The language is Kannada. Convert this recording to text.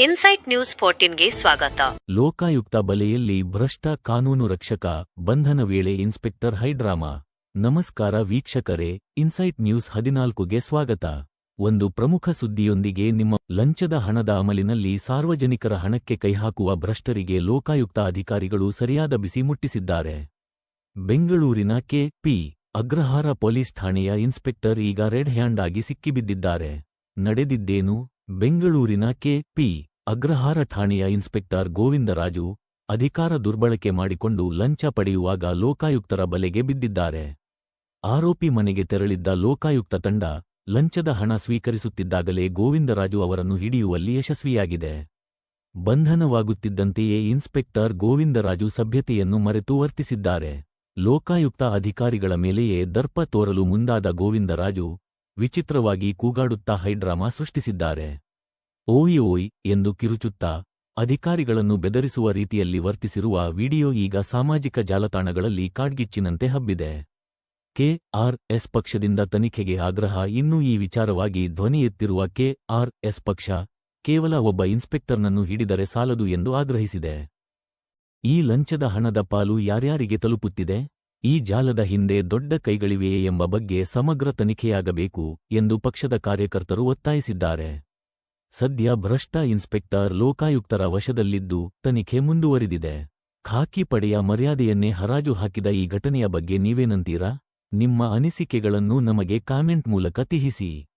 ಇನ್ಸೈಟ್ ನ್ಯೂಸ್ ಫೋರ್ಟೀನ್ಗೆ ಸ್ವಾಗತ. ಲೋಕಾಯುಕ್ತ ಬಲೆಯಲ್ಲಿ ಭ್ರಷ್ಟ ಕಾನೂನು ರಕ್ಷಕ, ಬಂಧನ ವೇಳೆ ಇನ್ಸ್ಪೆಕ್ಟರ್ ಹೈಡ್ರಾಮಾ. ನಮಸ್ಕಾರ ವೀಕ್ಷಕರೇ, ಇನ್ಸೈಟ್ ನ್ಯೂಸ್ ಹದಿನಾಲ್ಕುಗೆ ಸ್ವಾಗತ. ಒಂದು ಪ್ರಮುಖ ಸುದ್ದಿಯೊಂದಿಗೆ ನಿಮ್ಮ ಲಂಚದ ಹಣದ ಅಮಲಿನಲ್ಲಿ ಸಾರ್ವಜನಿಕರ ಹಣಕ್ಕೆ ಕೈಹಾಕುವ ಭ್ರಷ್ಟರಿಗೆ ಲೋಕಾಯುಕ್ತ ಅಧಿಕಾರಿಗಳು ಸರಿಯಾದ ಬಿಸಿ ಮುಟ್ಟಿಸಿದ್ದಾರೆ. ಬೆಂಗಳೂರಿನ ಕೆ ಪಿ ಅಗ್ರಹಾರ ಪೊಲೀಸ್ ಠಾಣೆಯ ಇನ್ಸ್ಪೆಕ್ಟರ್ ಈಗ ರೆಡ್ ಹ್ಯಾಂಡ್ ಆಗಿ ಸಿಕ್ಕಿಬಿದ್ದಿದ್ದಾರೆ. ನಡೆದಿದ್ದೇನು? ಬೆಂಗಳೂರಿನ ಕೆ ಪಿ ಅಗ್ರಹಾರ ಠಾಣೆಯ ಇನ್ಸ್ಪೆಕ್ಟರ್ ಗೋವಿಂದರಾಜು ಅಧಿಕಾರ ದುರ್ಬಳಕೆ ಮಾಡಿಕೊಂಡು ಲಂಚ ಪಡೆಯುವಾಗ ಲೋಕಾಯುಕ್ತರ ಬಲೆಗೆ ಬಿದ್ದಿದ್ದಾರೆ. ಆರೋಪಿ ಮನೆಗೆ ತೆರಳಿದ್ದ ಲೋಕಾಯುಕ್ತ ತಂಡ ಲಂಚದ ಹಣ ಸ್ವೀಕರಿಸುತ್ತಿದ್ದಾಗಲೇ ಗೋವಿಂದರಾಜು ಅವರನ್ನು ಹಿಡಿಯುವಲ್ಲಿ ಯಶಸ್ವಿಯಾಗಿದೆ. ಬಂಧನವಾಗುತ್ತಿದ್ದಂತೆಯೇ ಇನ್ಸ್ಪೆಕ್ಟರ್ ಗೋವಿಂದರಾಜು ಸಭ್ಯತೆಯನ್ನು ಮರೆತು ವರ್ತಿಸಿದ್ದಾರೆ. ಲೋಕಾಯುಕ್ತ ಅಧಿಕಾರಿಗಳ ಮೇಲೆಯೇ ದರ್ಪ ತೋರಲು ಮುಂದಾದ ಗೋವಿಂದರಾಜು ವಿಚಿತ್ರವಾಗಿ ಕೂಗಾಡುತ್ತಾ ಹೈಡ್ರಾಮಾ ಸೃಷ್ಟಿಸಿದ್ದಾರೆ. ಓಯ್ ಓಯ್ ಎಂದು ಕಿರುಚುತ್ತಾ ಅಧಿಕಾರಿಗಳನ್ನು ಬೆದರಿಸುವ ರೀತಿಯಲ್ಲಿ ವರ್ತಿಸಿರುವ ವಿಡಿಯೋ ಈಗ ಸಾಮಾಜಿಕ ಜಾಲತಾಣಗಳಲ್ಲಿ ಕಾಡ್ಗಿಚ್ಚಿನಂತೆ ಹಬ್ಬಿದೆ. ಕೆಆರ್ಎಸ್ ಆರ್ ಎಸ್ ಪಕ್ಷದಿಂದ ತನಿಖೆಗೆ ಆಗ್ರಹ ಇನ್ನೂ ಈ ವಿಚಾರವಾಗಿ ಧ್ವನಿ ಎತ್ತಿರುವ ಕೆಆರ್ಎಸ್ ಆರ್ ಎಸ್ ಪಕ್ಷ ಕೇವಲ ಒಬ್ಬ ಇನ್ಸ್ಪೆಕ್ಟರ್ನನ್ನು ಹಿಡಿದರೆ ಸಾಲದು ಎಂದು ಆಗ್ರಹಿಸಿದೆ. ಈ ಲಂಚದ ಹಣದ ಪಾಲು ಯಾರ್ಯಾರಿಗೆ ತಲುಪುತ್ತಿದೆ? ಈ ಜಾಲದ ಹಿಂದೆ ದೊಡ್ಡ ಕೈಗಳಿವೆಯೇ ಎಂಬ ಬಗ್ಗೆ ಸಮಗ್ರ ತನಿಖೆಯಾಗಬೇಕು ಎಂದು ಪಕ್ಷದ ಕಾರ್ಯಕರ್ತರು ಒತ್ತಾಯಿಸಿದ್ದಾರೆ. ಸದ್ಯ ಭ್ರಷ್ಟ ಇನ್ಸ್ಪೆಕ್ಟರ್ ಲೋಕಾಯುಕ್ತರ ವಶದಲ್ಲಿದ್ದು ತನಿಖೆ ಮುಂದುವರಿದಿದೆ. ಖಾಕಿ ಪಡೆಯ ಮರ್ಯಾದೆಯನ್ನೇ ಹರಾಜು ಹಾಕಿದ ಈ ಘಟನೆಯ ಬಗ್ಗೆ ನೀವೇನಂತೀರಾ? ನಿಮ್ಮ ಅನಿಸಿಕೆಗಳನ್ನು ನಮಗೆ ಕಾಮೆಂಟ್ ಮೂಲಕ ತಿಳಿಸಿ